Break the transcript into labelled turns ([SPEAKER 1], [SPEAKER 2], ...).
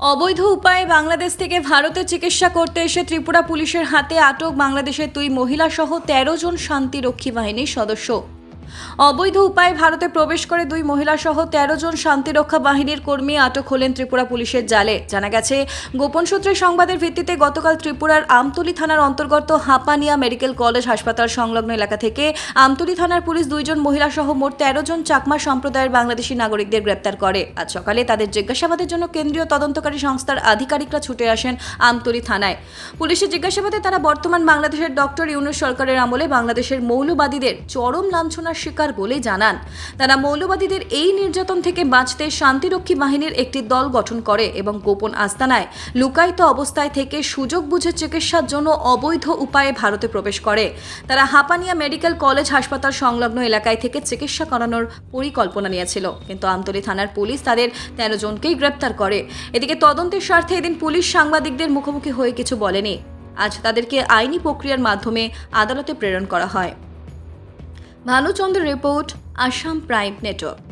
[SPEAKER 1] অবৈধ উপায়ে বাংলাদেশ থেকে ভারতে চিকিৎসা করতে এসে ত্রিপুরা পুলিশের হাতে আটক বাংলাদেশের দুই মহিলাসহ তেরো জন শান্তিরক্ষী বাহিনীর সদস্য। অবৈধ উপায়ে ভারতে প্রবেশ করে দুই মহিলা সহ তেরো জন শান্তিরক্ষা বাহিনীর কর্মী আটক হলেন ত্রিপুরা পুলিশের জালে। জানা গেছে, গোপন সূত্রে সংবাদের ভিত্তিতে গতকাল ত্রিপুরার আমতলী থানার অন্তর্গত হাপানিয়া মেডিকেল কলেজ হাসপাতাল সংলগ্ন এলাকা থেকে আমতলী থানার পুলিশ দুইজন মহিলা সহ মোট তেরো জন চাকমা সম্প্রদায়ের বাংলাদেশি নাগরিকদের গ্রেপ্তার করে। আজ সকালে তাদের জিজ্ঞাসাবাদের জন্য কেন্দ্রীয় তদন্তকারী সংস্থার আধিকারিকরা ছুটে আসেন আমতলী থানায়। পুলিশের জিজ্ঞাসাবাদে তারা বর্তমান বাংলাদেশের ডক্টর ইউনুস সরকারের আমলে বাংলাদেশের মৌলবাদীদের চরম লাঞ্ছনার শিকার বলে জানান। তারা মৌলবাদীদের এই নির্যাতন থেকে বাঁচতে শান্তিরক্ষী বাহিনীর একটি দল গঠন করে এবং গোপন আস্তানায় লুকায়িত অবস্থায় থেকে সুযোগ বুঝে চিকিৎসার জন্য অবৈধ উপায়ে ভারতে প্রবেশ করে। তারা হাপানিয়া মেডিকেল কলেজ হাসপাতাল সংলগ্ন এলাকায় থেকে চিকিৎসা করানোর পরিকল্পনা নিয়েছিল। কিন্তু আমতলী থানার পুলিশ তাদের তেরো জনকেই গ্রেপ্তার করে। এদিকে তদন্তের স্বার্থে এদিন পুলিশ সাংবাদিকদের মুখোমুখি হয়ে কিছু বলেনি। আজ তাদেরকে আইনি প্রক্রিয়ার মাধ্যমে আদালতে প্রেরণ করা হয়। Bhanuchandra report Assam prime network.